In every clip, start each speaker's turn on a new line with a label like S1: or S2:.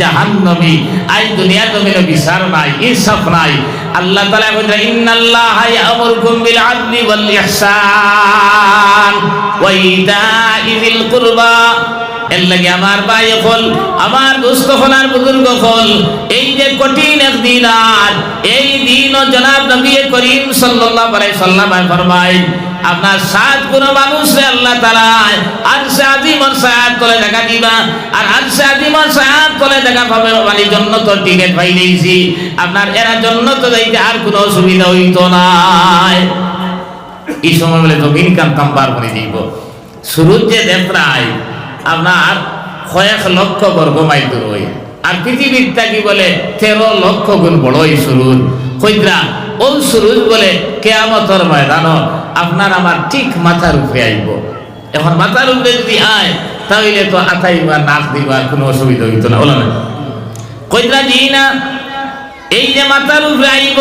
S1: জাহান্নমি। I দুনিয়া জমিনে বিচার নাই, ইনসাফ নাই। আল্লাহ তাআলা কইতরা ইন্নাল্লাহ ইয়ামুরুকুম বিল আদলি ওয়াল ইহসান ওয়া ইতাই যিল কুরবা। এর লাগে আমার ভাই হল আমার দোস্ত হল আর বুজুর্গ হল এই যে কঠিন এক দিন আর, এই দিন জনাব নবী করিম সাল্লাল্লাহু আলাইহি সাল্লাম ফরমায় আপনার সাত কোন মানুষে আল্লাহ তাআলা। আর সাদিমর সাত তলে দেখা দিবা। আর আর সাদিমর সাত তলে দেখা পাবে মানে জন্য তো টিকেট পাই দিয়েছি। আপনার এরা জন্য তো যাইতে আর কোনো অসুবিধা হইতো না। এই সময় বলে জমিন কান্তাম বার করে দিব। শুরুর যে দেবরায়, আপনার কয়েক লক্ষ বর্গ মাইল দূর হই আর পৃথিবীর কি বলে তেরো লক্ষ গুণ বড় এই সুরুজ কইদ্রা ওই সুরুজ বলে কেয়ামতর ময়দান আপনার আমার ঠিক মাথার উপরে আইব। এখন মাথার উপরে যদি আয়, তাহলে তো আতাইবা নাক দিবা কোনো অসুবিধা হইতো না। বলো না কইদ্রা জি না? এই যে মাথার উপরে আইব,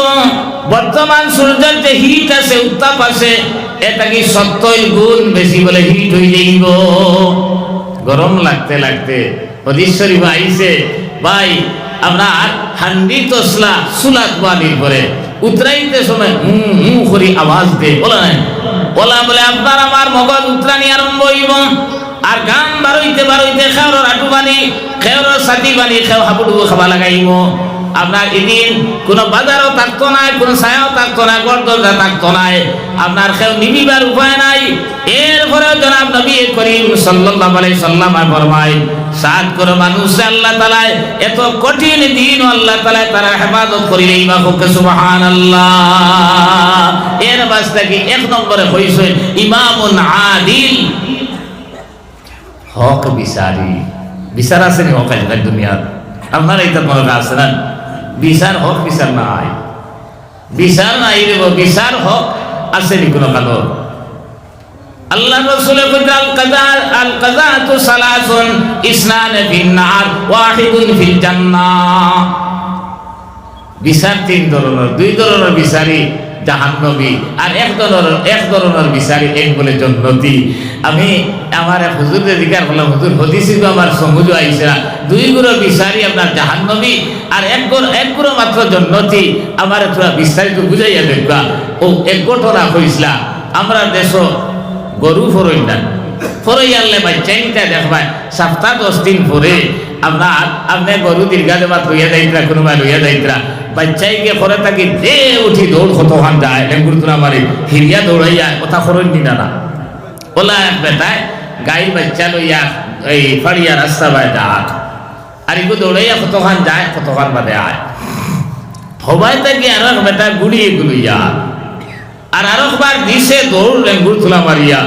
S1: বর্তমান সূর্যের যে হিট আছে, উত্তাপ আছে, এটা কি সত্তর গুণ বেশি বলে হিট হয়ে যাইব? গরম লাগতে লাগতে হদীশ্বরী ভাই আইছে, ভাই আপনার হান্ডি তসলা সুলাত বানির পরে উতরাইতে সময়, হুম হুম করে আওয়াজ দে, বলে নাই। বলা বলে আপনার আমার মগজ উতরানি আরম্ভ হইব। আর গান বারইতে বারইতে খেওর আটু বানি খেওর সাথী বানি খেও হাবুডুবু খাবা লাগাইব। আপনার এদিন কোনো বাজারও থাকতো নাই, কোনো ছায়াও থাকতো না গড়দরজা থাকতো নাই। আপনার কেউ নিবিবার উপায় নাই। এরপরে জনাব নবী করিম সাল্লাল্লাহু আলাইহি সাল্লাম ফরমায় সাত করে মানুষ আল্লাহ তাআলা এত কঠিন দিন আল্লাহ তাআলা তারা হেফাজত করিলে ইমা হোক, সুবহানাল্লাহ। এর বাস্তা কি এক নম্বরে হইছে ইমামুন আদিল। হক বিচারি। বিচার আছে নি হক দুনিয়ার। আপনার এইটা মনে আছে না? বিচার হক বিচার নাই। বিচার নাই রে বিচার হক আছে নি কোনো কালো আল্লাহ রাসূলের কথা আল কাযা আল কাযাতু সালাসুন ইসনান ফিন নার ওয়াহিদুন ফিল জান্নাহ। বিচার তিন ধরনের দুই ধরনের বিচারী জাহান্নবী। আর এক ধরনের এক ধরনের বিচারী এক বলে জন্নতি। আমি আমার এক হুজুরের দিকার বললাম হুজুর হদিসি তো আমার সমুজ আইছে না দুই গুলো বিচারী আপনার জাহান্নবী আর এক গুণ একগুলো মাত্র জন্নতি। আমার তোরা বিস্তারিত বুঝাইয়া দেখবা ও এক ঘটনা হইসলা আমরা দেশ গরু ফরই না ফরই আনলে বাচ্চাইটা দেখবাই। সপ্তাহ দশ দিন পরে আপনার আপনি গরু দীর্ঘা দেবা লইয়া যাইতরা কোনোবা লইয়া যাইতরা বাচ্চাইকে পরে থাকি দে উঠি দৌড় কতক্ষণ যায়? লেঙ্গুর তোরা মারি, হিরিয়া দৌড়াইয়া কথা ফরই নিনা। না ওলা এক বেটায় গাই বাচ্চা লইয়া এই ফাড়িয়া রাস্তা বাই ডাক। আর এগুলো দৌড়াইয়া কতক্ষণ যায় কতক্ষণ বাদে আয়। হবাই থাকি আর এক বেটা গুড়িয়ে গুলিয়া আর আরেকবার দিছে দৌড় লেঙ্গুর তুলা মারিয়া।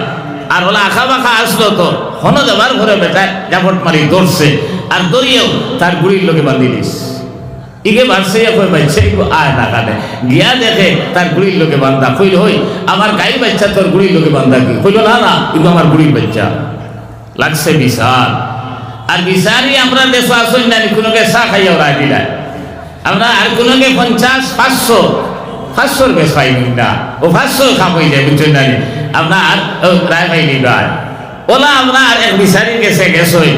S1: আর ওলা আখা বাখা আসলো তো, হন যাবার ঘরে বেটায় জাপট মারি দৌড়ছে। আর দৌড়িয়েও তার গুড়ির লোকে বান্ধি দিস ইগে বাড়ছে কই বাচ্চা ইগো আয় না কানে গিয়া দেখে তার গুড়ির লোকে বান্ধা কইল হই আমার গাই বাচ্চা, তোর গুড়ির লোকে বান্ধা কি? কইল, না না ইগো আমার গুড়ির বাচ্চা। লাগছে বিশাল। আর বিশালই আমরা দেশ আসই না কোনোকে চা খাইয়া ওরা দিলায় আমরা আর কোনোকে পঞ্চাশ, পাঁচশো, পাঁচশোর বেশ পাইনি না ও পাঁচশো হয়ে যায়, বুঝছেন না আপনার ও প্রায় পাইনি গায় ওলা আপনার এক বিচারি গেছে গেছই।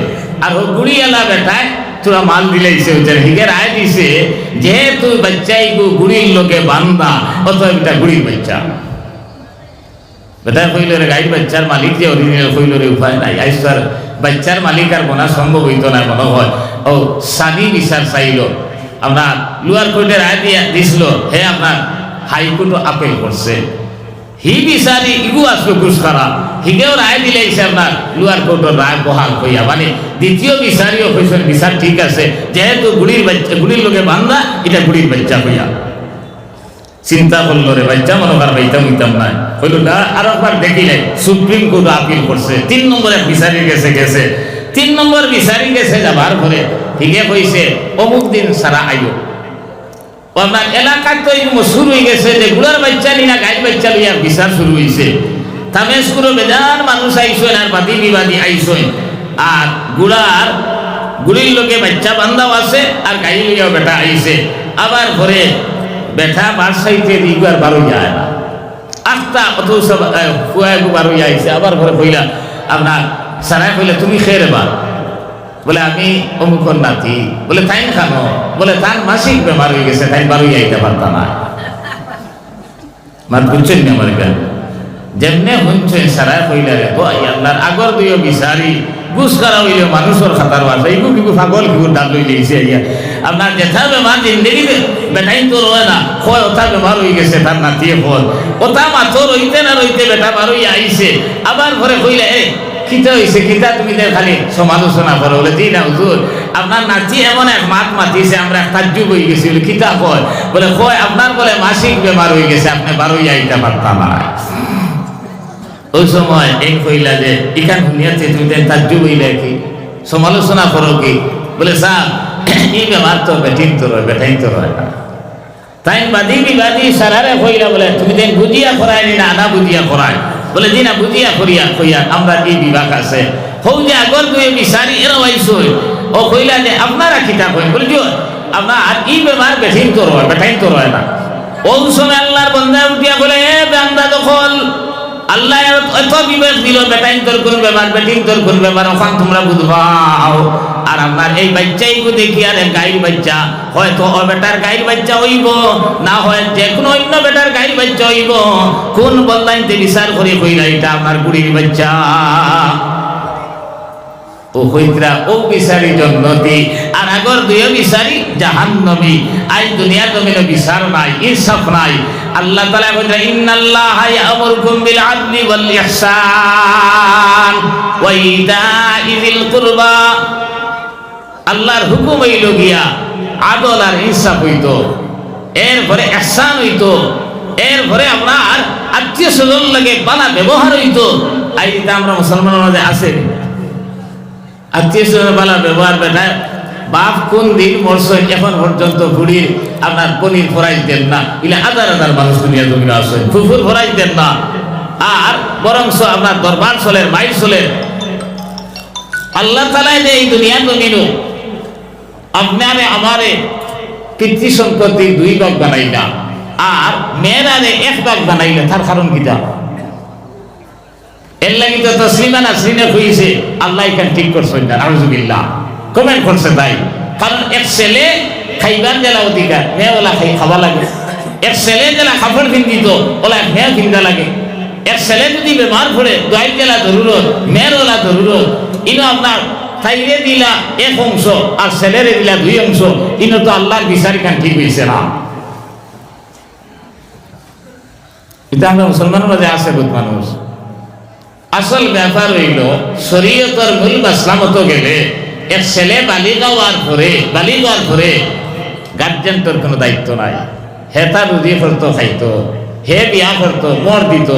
S1: আর ও গুড়িয়ালা বেটায় তোরা মাল দিলাইছে ওইটার হিগে রায় দিছে, যেহেতু বাচ্চাই গু গুড়ির লোকে বান্দা অথবা এটা গুড়ির বাচ্চা। বেটা কইল রে গাইড বাচ্চার মালিক যে অরিজিনাল কইল রে উপায় নাই। আইসার বাচ্চার মালিক আর বনা সম্ভব হইত না, মনে হয়। ও সানি বিচার চাইল, আমরা লুয়ার কোর্টে রায় দিয়া দিছিল, হে আপনার হাইকোর্ট আপিল করছে। হি বিচারি, ইগু আসলো ঘুষ করা হিগেও রায় দিলে আপনার লুয়ার কোর্টের রায় বহাল হইয়া মানে দ্বিতীয় বিচারিও কইছেন বিচার ঠিক আছে, যেহেতু গুড়ির বাচ্চা গুড়ির লোকে বান্ধা এটা গুড়ির বাচ্চা হইয়া চিন্তা করল রে বাচ্চা মনে কর বাইতাম হইতাম না হইল না আর একবার দেখিলে সুপ্রিম কোর্ট আপিল করছে তিন নম্বর বিচারি গেছে গেছে। তিন নম্বর বিচারি গেছে যাবার পরে ঠিকে কইছে অমুক দিন সারা ও আপনার এলাকার তো এরকম শুরু হয়ে গেছে যে গুড়ার বাচ্চা নিয়ে গাড়ি বাচ্চা লইয়া বিচার শুরু হয়েছে তামেশ করে বেজান মানুষ আইসেন আর বাদি বিবাদী আইসেন আর গুড়ার, গুড়ির লোকে বাচ্চা বান্ধাও আছে আর গাড়ি লইয়াও বেটা আইছে আবার ঘরে বেটা বাসাইতে দিবার বারো যায় না। আটটা অত সব ফুয়াগু বারো আইছে আবার ঘরে কইলা আপনার সারাই কইলে তুমি খেয়ে রেবা বলে, আমি অমুকর নাতি। বলে তাই খানো? বলে, তার মাসিক বেমার হয়ে গেছে তাই বারোই আইতে পারতাম না। মার বুঝছেন না আমার যেমনে শুনছেন সারা কইলা রে, ও আল্লাহর আগর দুইও বিচারি গুস করা হইলে মানুষের খাতার বাসা এইগু কিগু পাগল কিগু ডাল লই লইছে ইয়া আপনার জেঠা বেমার জিন্দগি বেটাই তো রয় না কয় ওটা বেমার হয়ে গেছে, তার নাতিয়ে ফল। ওটা মাথো রইতে না রইতে বেটা বার হইয়া আইছে, আবার ঘরে কইলে, এ, কিতা হইছে, কিতা তুমি খালি, সমালোচনা করো, বলে দিই না, হুজুর, আপনার নাতি এমন এক মাত মাতিছে, আমরা তাজ্জুব হয়ে গেছি, বলে, কিতা কয়? বলে, কয়, আপনার বলে মাসিক বেমার হয়ে গেছে, আপনি বার হইয়া আইতে পারতাম না। ওই সময় এই কইলা যে, ইখান দুনিয়াতে তুমি দেন তাজ্জুব হইলে কি? সমালোচনা করো কি? বলে, স্যার, এই বেমার তো বেটিন তো রয় বেটাইন তো রয় না তাই বাদি বিবাদি সারারে কইলা বলে, তুমি দেন বুঝিয়া করাই নি আনা বুঝিয়া করাই বলে জি না বুঝিয়া করিয়া, কইয়া আমরা এই বিভাগ আছে। হৌ যে আগর দুই বিচারি এরা আইসই ও কইলা যে, আপনারা কিতা কইন বলে জিও আপনার ই বেমার বেঠিন তো রয় বেটাইন তো রয় না। ওই সময় আল্লাহর বন্ধা উঠিয়া বলে, এ বান্দা দখল আল্লাহ এত বিবেক দিল বেটাইন তোর কোন বেমার বেটিং তোর কোন বেমার ওখান তোমরা বুঝবাও। আর আমার এই বাচ্চাই দেখি, আর গাইর বাচ্চা। হয়তো ও বেটার গাইর বাচ্চা হইব, না হয় যে কোনো অন্য বেটার গাইর বাচ্চা হইব। কোন বললাইনতে বিচার করে কইলা এটা আমার গুড়ির বাচ্চা। ও হইতরা, ও বিচারি জন্নতি আর আগর দুই বিচারি জাহান্নমি আই দুনিয়া জমিনে বিচার নাই, ইনসাফ নাই। আল্লাহ তাআলা কইরা ইন্নাল্লাহা ইয়ামুরুকুম বিল আদলি ওয়াল ইহসান ওয়া যিল কুরবা। আল্লাহর হুকুম হইল গিয়া, আদল আর ইনসাফ হইতো। এরপরে ইহসান হইতো। এরপরে আপনার আত্মীয় স্বজন লাগে বালা ব্যবহার হইতো। আই আমরা মুসলমানের মাঝে আছে। আত্মীয় স্বজন বালা ব্যবহার বেটায় বাপ কোন দিন মরছে, এখন পর্যন্ত ঘুড়ির আপনার পনির ফরাই দেন না। ইলে হাজার হাজার মানুষ দুনিয়া জমিনে আসেন ফুফুর ফরাই দেন না। আর বরংস আপনার দরবার চলেন মাইল চলেন আল্লাহ তালাই যে এই দুনিয়া জমিনও আপনারে, আমারে পিতৃ সম্পত্তি দুই ভাগ বানাইলা। আর মেয়েরারে এক ভাগ বানাইলে, তার কারণ কিটা এর লাগি তো তসলিমা নাসরিনে কইছে আল্লাহ এখান ঠিক করছেন না আউযুবিল্লাহ কমেন্ট করছে তাই কারণ এক ছেলে খাইবার জেলা অধিকার মেয়ে ওলা খাই খাওয়া লাগে। এক ছেলে জেলা কাপড় পিন্দিত ওলা মেয়ে কিনতে লাগে। এক ছেলে যদি বেমার পড়ে দোয়াই জেলা জরুরত মেয়ের ওলা জরুরত ইনো আপনার তাইরে দিলা এক অংশ আর ছেলেরে দিলা দুই অংশ ইনো তো আল্লাহর বিচার খান ঠিক হয়েছে না। এটা আমরা মুসলমানের মাঝে আছে বহুত মানুষ আসল ব্যাপার হইল শরীয়তর মূল বাসলামত গেলে এক ছেলে বালিগা হওয়ার পরে বালিগা হওয়ার পরে গার্জেন্টর কোনো দায়িত্ব নাই। হে তার রুজি করতো খাইতো, হে বিয়া করতো, মর দিত।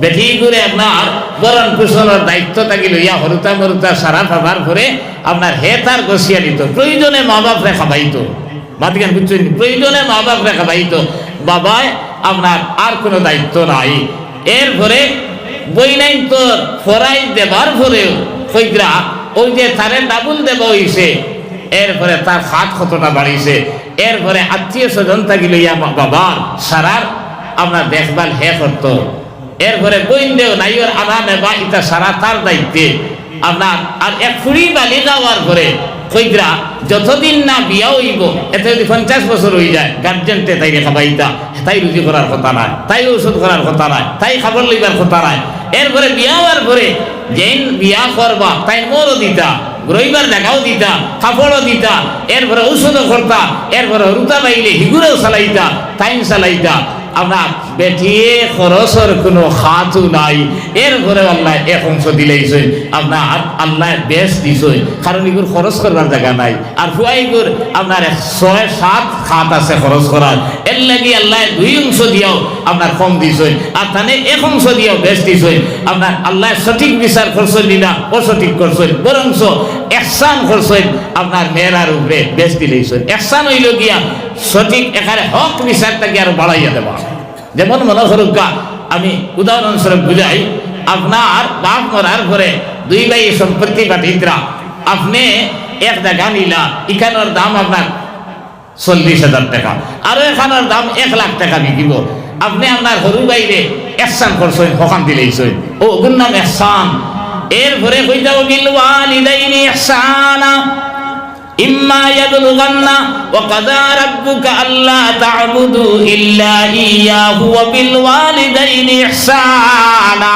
S1: বেটি করে আপনার বরণ পোষণের দায়িত্ব থাকিল ইয়া হরুতা মরুতা সারা খাবার করে আপনার হে তার গছিয়া দিত। প্রয়োজনে মা বাপ রেখা পাইতো মাতিকান বুঝছেন প্রয়োজনে মা বাপ রেখা পাইতো বাবায় আপনার আর কোনো দায়িত্ব নাই। এরপরে বই নাই তোর ফরাই দেবার পরেও কইরা ওই যে তারে ডাবুল দেব হইছে এরপরে তার হাত কতটা বাড়িছে, এরপরে আত্মীয় স্বজন থাকিল ইয়া বাবা সারার আপনার দেখভাল হে করতো। এরপরে বইন দেও নাইয়ের আনা নেবা ইটা সারা তার দায়িত্বে। আপনার আর এক ফুড়ি বালি যাওয়ার পরে কইরা যতদিন না বিয়া হইব, এতে যদি পঞ্চাশ বছর হয়ে যায় গার্জেনতে তাই খাবাইতা, তাই রুজি করার কথা নাই, তাই ঔষধ করার কথা নাই, তাই খাবার লইবার কথা নাই। এরপরে বিয়া হওয়ার পরে যেন বিয়া করবা তাই মোরও দিতা, রবিবার দেখাও দিতা, কাপড়ও দিতা, এরপরে ঔষধও করতা, এরপরে রুতা বাইলে হিগুরেও চালাইতা টাইম চালাইতা। আপনার বেটিয়ে খরচের কোনো খাতু নাই। এর ঘরে আল্লাহ এক অংশ দিলেইছেন আপনার আল্লাহ বেশ দিছই কারণ এগুলো খরচ করবার জায়গা নাই। আর ফুয়াইগুর আপনার ছয়, সাত খাত আছে খরচ করার। এর লাগি আল্লাহ দুই অংশ দিয়াও আপনার কম দিছই আর তানে এক অংশ দিয়াও বেশ দিছই আপনার আল্লাহ সঠিক বিচার করছেন না, অসঠিক করছেন। বরংশ একসান করছেন আপনার মেয়েরার উপরে বেশ দিলেইছেন একসান হইল গিয়া সঠিক এখানে হক বিচারটাকে আরও বাড়াইয়া দেওয়া। যেমন মনে করুক আমি উদাহরণস্বরূপ বুঝাই, আপনার বাপ মরার পরে দুই ভাই সম্পত্তি বাটিতরা আপনি এক জায়গা নিলা, এখানোর দাম আপনার চল্লিশ হাজার টাকা, আরও এখানোর দাম এক লাখ টাকা বিকিব। আপনি আপনার হরু বাইরে একসান করছেন হকান দিলেইছেন ও ওগুর নাম একসান। এরপরে কই যাও বিল ওয়ালিদাইনি ইম্মা ইয়াবলুগান্না ওয়া কাযা রাব্বুকা আল্লা তা'বুদু ইল্লা ইয়্যাহু ওয়া বিল ওয়ালিদাইনি ইহসানা।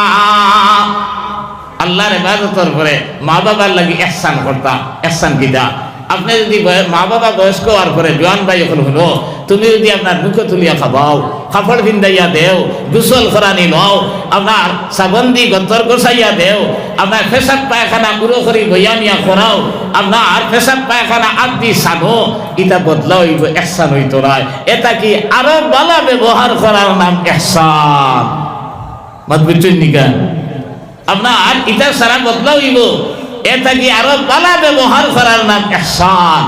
S1: আল্লাহর ইবাদতের পরে মা বাবার লাগি ইহসান করতা ইহসান কিদা আপনি যদি মা বাবা বয়স্ক হওয়ার পরে জোয়ান ভাই এখন হলো, তুমি যদি আপনার মুখে তুলিয়া খাবাও, কাপড় ভিন্দাইয়া দেও, গুসল করানি লও, আপনার সাবন্দি গন্তর গোসাইয়া দেও, আপনার ফেসাব পায়খানা গুঁড়ো করি বইয়া নিয়া করাও, আপনার ফেসাব পায়খানা আদি সানো, ইটা বদলা হইব এহসান হইতো না এটা কি আরও বালা ব্যবহার করার নাম এহসান? মাত বুঝছেন নিকা আপনার ইটা সারা বদলা হইব এটা কি আরও বালা ব্যবহার করার নাম এহসান?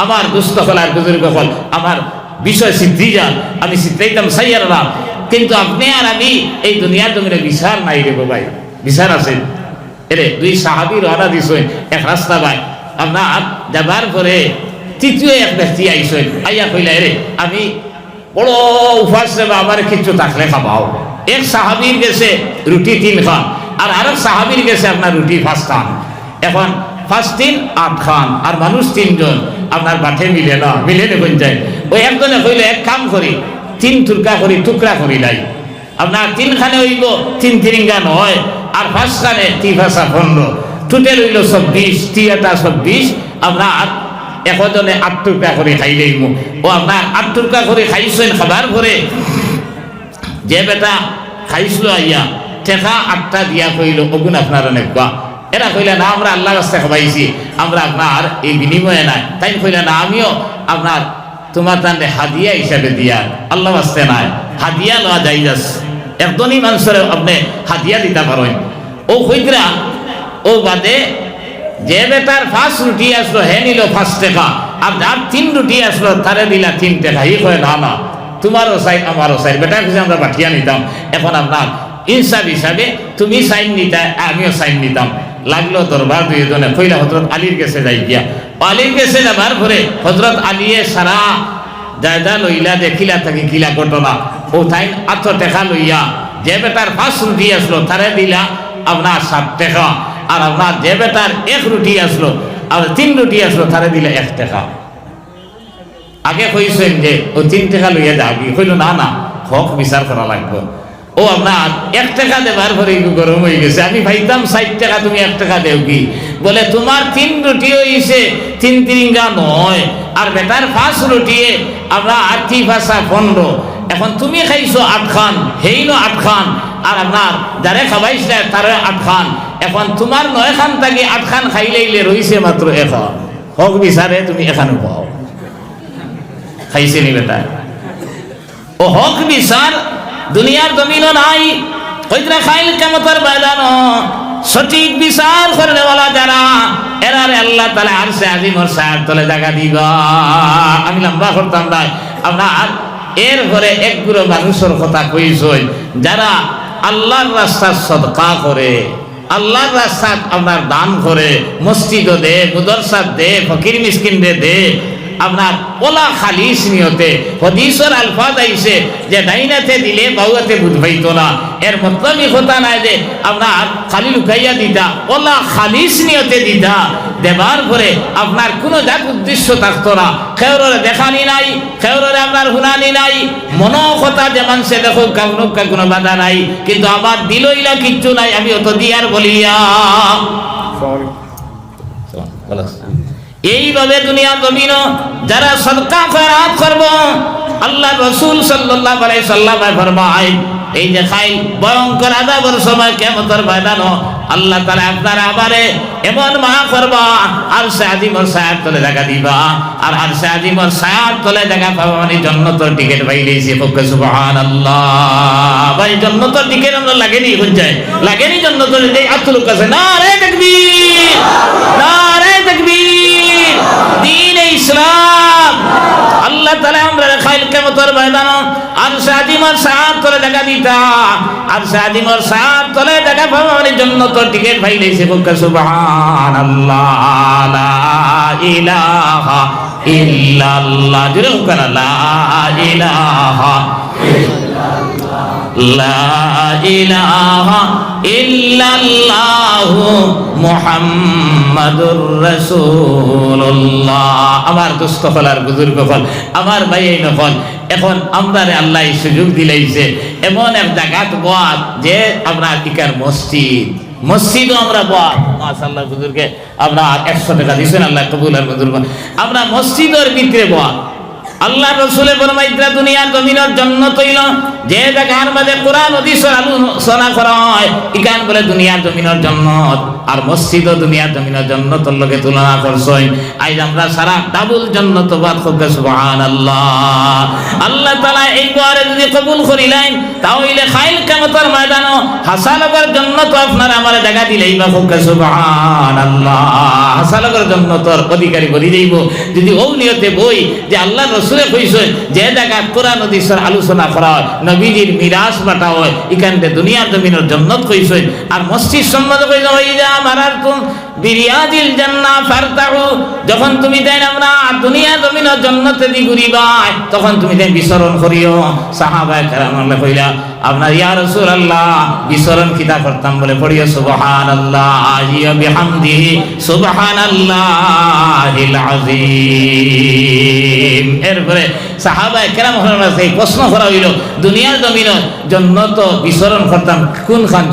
S1: আমার দুস্থ হলার বুজুর্গ হল আমার বিষয় সিদ্ধি যান, আমি সিদ্ধাইতাম সাইয়াররা। কিন্তু আপনি আর আমি এই দুনিয়ার জমিনে বিচার নাই রে ভাই। বিচার আছে। এরে, দুই সাহাবি রওনা দিছেন, এক রাস্তা ভাই আপনার যাবার পরে তৃতীয় এক ব্যক্তি আইসেন আইয়া কইলা রে আমি বড় উপাস দেবা আমার কিছু থাকলে খাবাও। এক সাহাবির গেছে, রুটি তিন খান, আর আরেক সাহাবির গেছে আপনার রুটি পাঁচ খান। এখন ফার্স্ট দিন আট খান, আর মানুষ তিনজন। আপনার বাঠে মিলে না, মিলে নেবেন যায়। ওই একজনে কইলে, এক কাম করি, তিন টুকরা করি টুকরা করি লাই। আপনার তিনখানে হইব, তিন তিরিঙ্গা নয়, আর ফার্স্টখানে তি ভাষা পনেরো টোটাল হইল চব্বিশ তিয়াটা চব্বিশ আপনার একজনে আট টুকরা করে খাইলেই মু ও আপনার আট টুকরা করে খাইছেন খাবার পরে, যে বেটা খাইছিল আইয়া টেকা আটটা দিয়া কইল ওগুন আপনার অনেক বা এরা কইলে, না, আমরা আল্লাহ রাস্তায় খাবাইছি আমরা আপনার এই বিনিময়ে নাই। তাই কইলে, না, আমিও আপনার তোমার তান্ডে হাদিয়া হিসাবে দিয়া আল্লাহ রাস্তায় নাই। হাদিয়া লওয়া যাই যাস একজনই মানুষের আপনি হাদিয়া দিতে পারেন। ও কইতরা, ও বাদে, যে বেটার ফার্স্ট রুটি আসলো, হে নিল ফার্স্ট টাকা। আর যার তিন রুটি আসলো, তারে দিলা তিন টাকা। ই কয়, না না, তোমারও সাইন আমারও সাইন বেটা খুশি আমরা পাঠিয়ে নিতাম, এখন আপনার ইনসাফ হিসাবে তুমি সাইন নিতা, আমিও সাইন নিতাম। লাগল দরবার দুইজনে কইলা হজরত আলীর কাছে যাই গিয়া। আলীর কাছে যাবার পরে হজরত আলিয়ে সারা জায়দা লইলা দেখিলা থাকি কিলা ঘটনা। ও তাই আত্ম টেকা লইয়া, যে বেটার পাঁচ রুটি আসলো তারে দিলা, আপনার সাত টাকা। আর আপনার যে বেটার এক রুটি আসলো, আর তিন রুটি আসলো তারে দিলে এক টাকা। আগে কইছেন যে, ও তিন টাকা লইয়া কি কইল, না না, হক বিচার করা লাগবে। ও আপনার এক টাকা দেবার পরে গরম হয়ে গেছে। আমি ভাইতাম, ষাট টাকা তুমি এক টাকা দেও কি? বলে, তোমার তিন রুটি হইছে, তিন তিরিঙ্গা নয়। আর বেটার পাঁচ রুটি আমরা আটটি ভাষা পনেরো এখন তুমি খাইছো আট খান, হেইনো আট খান। আর আপনার যারে খাবাইছে তারে আট খান। এখন তোমার নয় খান থাকি আট খান খাইলেইলে রইছে মাত্র এখন হক বিচারে তুমি এখানে পাও খাইছে নি বেটা? ও হক বিচার দুনিয়ার জমিনও নাই। কইতরা খাইল কেমতর ময়দান সঠিক বিচার করেওয়ালা যারা, এরারে আল্লাহ তালা আরসে আজিমর সাহেব তলে জায়গা দিবা আমি লম্বা করতাম না আপনার এর ঘরে একগুলো মানুষের কথা কইছই যারা আল্লাহর রাস্তার সদকা করে, আল্লাহর রাস্তাত আপনার দান করে মসজিদ দে মুদরসাদ দে, ফকির মিসকিন দে দে আপনার ওলা খালিস নিয়তে। হদিসর আলফাজ আইছে যে ডাইনাতে দিলে বাউয়াতে বুধ পাইতো না। এর মতলবই কথা নাই যে আপনার খালি লুকাইয়া দিতা ওলা খালিস নিয়তে দিতা। দেবার পরে আপনার কোনো জাত উদ্দেশ্য থাকতো না। খেউরে দেখানি নাই খেউরে আপনার হুনানি নাই। মনো কথা যে মানুষে দেখো কাকুনো কাকুনো বাধা নাই। কিন্তু আমার দিলইলা কিচ্ছু নাই আমি অত দিয়ার বলিয়া। এইভাবে দুনিয়া জমিন যারা সদকা খয়রাত করব আল্লাহ রসুল আলাইহি সাল্লাম ফরমায়, এই যে খাই ভয়ঙ্কর আযাবের সময় কিয়ামতের ময়দান আল্লাহ তাআলা আপনার আমারে এমন মা করবা, আর সে আজিমর সায়াত তলে জায়গা দিবা, আর আর সে আজিমর সায়াত তলে জায়গা পাবা মানে জন্নতর টিকিট পাইলেছি পক্ষে সুবহানাল্লাহ। ভাই, জন্নতর টিকিট আমরা লাগেনি যায় লাগেনি জন্নতর এই আত্মলোক আছে। না রে তাকবীর না দিন ইসলাম। আল্লাহ তালা আমরা খাইল কেমতর ময়দান আর সাদিমর সাহার তলে দেখা দিতা। আর সাদিমর সাহার তলে দেখা পাওয়ার জন্য তো টিকিট ভাই লেছে বুকে সুবহান আল্লাহ লা ইলাহা ইল্লাল্লাহ। জোরে লা ইলাহা ইল্লাল্লাহু আমার দোস্ত হল আর বুজুর্গ হল আমার ভাই এই নফল এখন আমরা আল্লাহ সুযোগ দিলাইছে। এমন এক জায়গাত বাদ যে আমরা ইকার মসজিদ। মসজিদও আমরা বাদ মাশাআল্লাহ বুজুর্গে, আমরা একশো টাকা দিছেন আল্লাহ কবুল আর বুজুর্গ আমরা মসজিদের ভিতরে বাদ আল্লাহ রসুলের ফরমাইত্রা দুনিয়ার জমিনের জন্য তৈল। যে জায়গার মাঝে কোরআন হাদিসের আলোচনা করা হয় ইকান বলে দুনিয়ার জমিনের জন্য আর মসজিদ দুনিয়ার জমিনের জন্য তোর লোকে তুলনা করছই। আজ আমরা সারা ডাবুল জন্য তো বাদ করবে, সুবহানাল্লাহ। আল্লাহ আল্লাহ তাআলা এই বারে যদি কবুল করিলেন তাহলে খাইল কিয়ামতের ময়দান হাসালকের জন্য তো আপনারা আমার জায়গা দিলেই বা করবে, সুবহানাল্লাহ। হাসালকের জন্য তোর অধিকারী বলি যাইব যদি ও নিয়তে বই যে আল্লাহ রসুলে কইছেন যে জায়গা কোরআন হাদিসের আলোচনা করা হয় নবীজির মিরাজ বাটা হয় এখানতে দুনিয়ার জমিনের জন্নত কইছেন আর মসজিদ সম্বন্ধে কইছে ওই যা মারার বিরিয়াদিল জান্নাহ ফারতাহু। যখন তুমি দেন আমরা দুনিয়া জমিনের জন্নতে দি ঘুরিবাই তখন তুমি দেন বিচরণ করিও। সাহাবায়ে কেরাম আল্লাহ কইলা, আপনার ইয়া রাসূলুল্লাহ, বিচরণ কিতা করতাম বলে পড়িও, সুবহানাল্লাহ ইয়া বিহামদিহি, সুবহানাল্লাহিল আযীম। এরপরে সাহাবায়ে কেরাম সেই প্রশ্ন করা হইল, দুনিয়ার জমিনের জন্নত বিচরণ করতাম কোন খান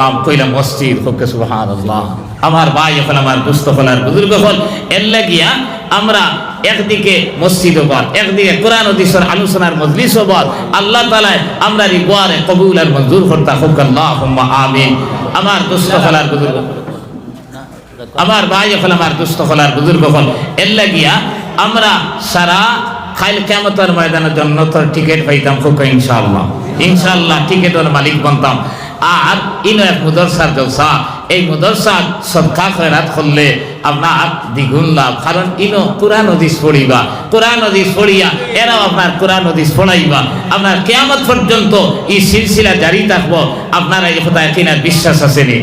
S1: নাম কইলা মসজিদ হোকে সুবহানাল্লাহ। আমার ভাই এখন আমার দুস্থ হল আর বুজুর্গ হল, এর লাগিয়া আমরা একদিকে মসজিদ বাদ একদিকে কোরআন হাদিসের আলোচনার মজলিস বাদ আল্লাহ তালায় আমরা রিবারে কবুল আর মঞ্জুর করতা হোক আল্লাহুম্মা আমিন। আমার দুস্থ হল আর বুজুর্গ আমার ভাই হল আমার দুস্থ হল আর বুজুর্গ হল, এর লাগিয়া আমরা সারা খাইল কেমতের ময়দানের জন্য তোর টিকিট পাইতাম খুব ইনশাআল্লাহ। ইনশাআল্লাহ টিকিটের মালিক বনতাম। আর ইনো এক মুদরসার জলসা। এই মুদরসা সদকা খয়রাত করলে আপনার দ্বিগুণ লাভ। কারণ ইনো কোরআন হদিস পড়িবা। কোরআন হদিস পড়িয়া এরাও আপনার কোরআন হদিস পড়াইবা। আপনার কেয়ামত পর্যন্ত এই সিলসিলা জারি থাকব। আপনারা এই কথা কিনার বিশ্বাস আসেনি